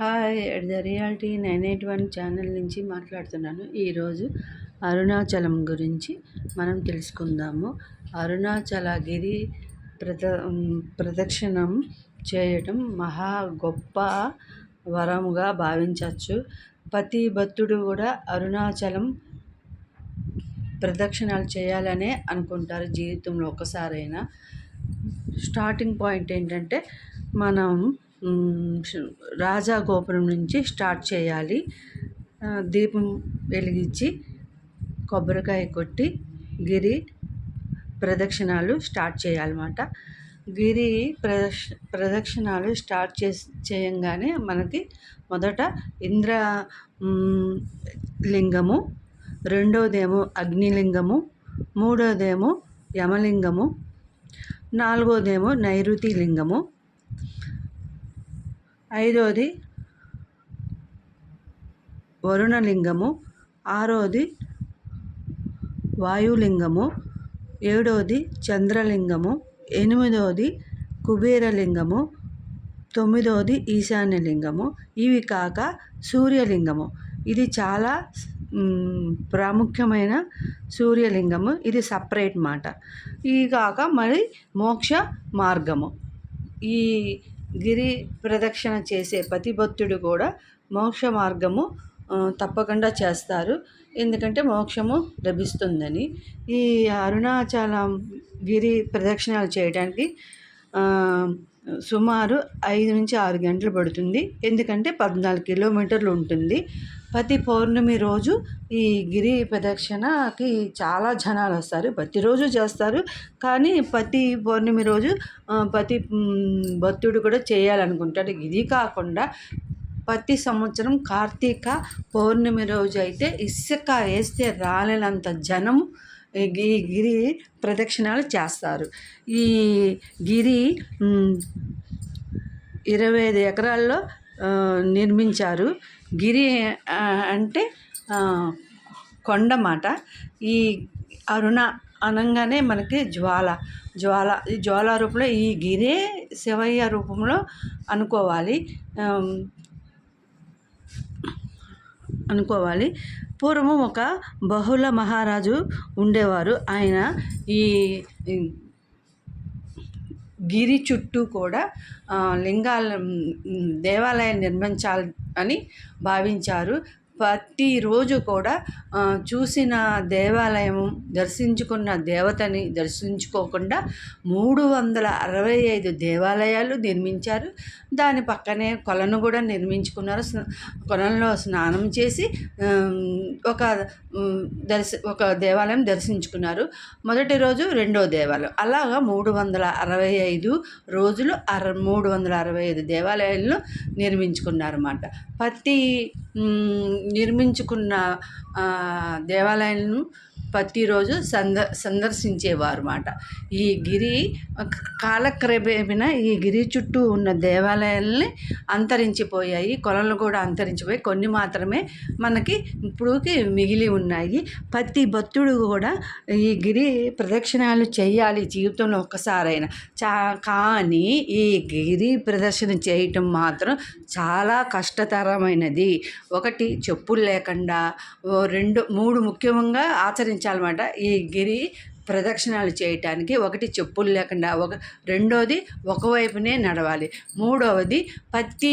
Hi at the Reality nine eight one channel నుంచి మాట్లాడుతున్నాను. ఈరోజు అరుణాచలం గురించి మనం తెలుసుకుందాము. అరుణాచలగిరి ప్రద ప్రదక్షిణం చేయటం మహా గొప్ప వరముగా భావించవచ్చు ప్రతి భక్తుడు కూడా అరుణాచలం ప్రదక్షిణాలు చేయాలనే అనుకుంటారు జీవితంలో ఒకసారైనా స్టార్టింగ్ పాయింట్ ఏంటంటే మనం రాజా గోపురం నుంచి స్టార్ట్ చేయాలి. దీపం వెలిగించి కొబ్బరికాయ కొట్టి గిరి ప్రదక్షిణాలు స్టార్ట్ చేయాలన్నమాట. గిరి ప్రదక్ష ప్రదక్షిణాలు స్టార్ట్ చేసి చేయంగానే మనకి మొదట ఇంద్ర లింగము రెండోదేమో అగ్నిలింగము మూడోదేమో యమలింగము నాలుగోదేమో నైరుతి లింగము ఐదోది వరుణలింగము. ఆరోది వాయులింగము. ఏడోది చంద్రలింగము. ఎనిమిదోది కుబేరలింగము. తొమ్మిదోది ఈశాన్యలింగము. ఇవి కాక సూర్యలింగము. ఇది చాలా ప్రాముఖ్యమైన సూర్యలింగము. ఇది సపరేట్ మాట. ఇవి కాక మరి మోక్ష మార్గము. ఈ గిరి ప్రదక్షిణ చేసే ప్రతిభక్తుడు కూడా మోక్ష మార్గము తప్పకుండా చేస్తారు. ఎందుకంటే మోక్షము లభిస్తుందని. ఈ అరుణాచలం గిరి ప్రదక్షిణాలు చేయడానికి సుమారు ఐదు నుంచి ఆరు గంటలు పడుతుంది. ఎందుకంటే పద్నాలుగు కిలోమీటర్లు ఉంటుంది. ప్రతి పౌర్ణమి రోజు ఈ గిరి ప్రదక్షిణకి చాలా జనాలు వస్తారు. ప్రతిరోజు చేస్తారు. కానీ ప్రతి పౌర్ణమి రోజు ప్రతి భక్తుడు కూడా చేయాలనుకుంటాడు. ఇది కాకుండా ప్రతి సంవత్సరం కార్తీక పౌర్ణమి రోజు అయితే ఇసుక వేస్తే రాలేనంత జనం గిరి ప్రదక్షిణాలు చేస్తారు. ఈ గిరి ఇరవై ఐదు ఎకరాల్లో నిర్మించారు. గిరి అంటే కొండ మాట ఈ అరుణ అనగానే మనకి జ్వాల జ్వాల ఈ జ్వాల రూపంలో ఈ గిరే శివయ్య రూపంలో అనుకోవాలి. అనుకోవాలి. పూర్వము ఒక బహుళ మహారాజు ఉండేవారు. ఆయన ఈ గిరి చుట్టూ కూడా లింగాల దేవాలయం నిర్మించాలి అని భావించారు. ప్రతిరోజు కూడా చూసిన దేవాలయం దర్శించుకున్న దేవతని దర్శించుకోకుండా మూడు వందల అరవై ఐదు దేవాలయాలు నిర్మించారు. దాని పక్కనే కొలను కూడా నిర్మించుకున్నారు. కొలంలో స్నానం చేసి ఒక దర్శ ఒక దేవాలయం దర్శించుకున్నారు. మొదటి రోజు రెండో దేవాలయం. అలాగా మూడు వందల అరవై ఐదు రోజులు అర మూడు వందల అరవై ఐదు దేవాలయాలను నిర్మించుకున్నారు అన్నమాట ప్రతి నిర్మించుకున్న దేవాలయాలను ప్రతిరోజు సంద సందర్శించేవారు అన్నమాట ఈ గిరి కాలక్రమేణ ఈ గిరి చుట్టూ ఉన్న దేవాలయాలని అంతరించిపోయాయి. కొలలు కూడా అంతరించిపోయి కొన్ని మాత్రమే మనకి ఇప్పుడుకి మిగిలి ఉన్నాయి. ప్రతి భక్తుడు కూడా ఈ గిరి ప్రదక్షిణాలు చేయాలి జీవితంలో ఒక్కసారైనా. చా కానీ ఈ గిరి ప్రదర్శన చేయటం మాత్రం చాలా కష్టతరమైనది. ఒకటి చెప్పులు లేకుండా రెండు మూడు ముఖ్యంగా ఆచరించ పాటించాలన్నమాట ఈ గిరి ప్రదక్షిణాలు చేయటానికి ఒకటి చెప్పులు లేకుండా ఒక రెండోది ఒకవైపునే నడవాలి. మూడవది ప్రతి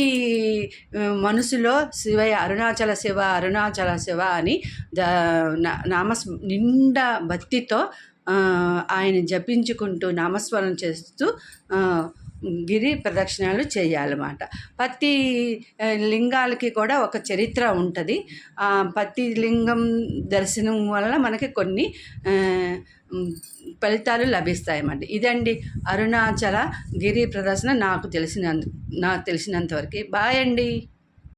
మనసులో శివయ అరుణాచల శివ అరుణాచల శివ అని నామస్ నిండా భక్తితో ఆయన జపించుకుంటూ నామస్మరణ చేస్తూ గిరి ప్రదక్షిణాలు చేయాలన్నమాట. ప్రతి లింగాలకి కూడా ఒక చరిత్ర ఉంటుంది. ప్రతి లింగం దర్శనం వల్ల మనకి కొన్ని ఫలితాలు లభిస్తాయన్నమాట. ఇదండి అరుణాచల గిరి ప్రదర్శన నాకు తెలిసినంత నాకు తెలిసినంతవరకు. బాయ్ అండి.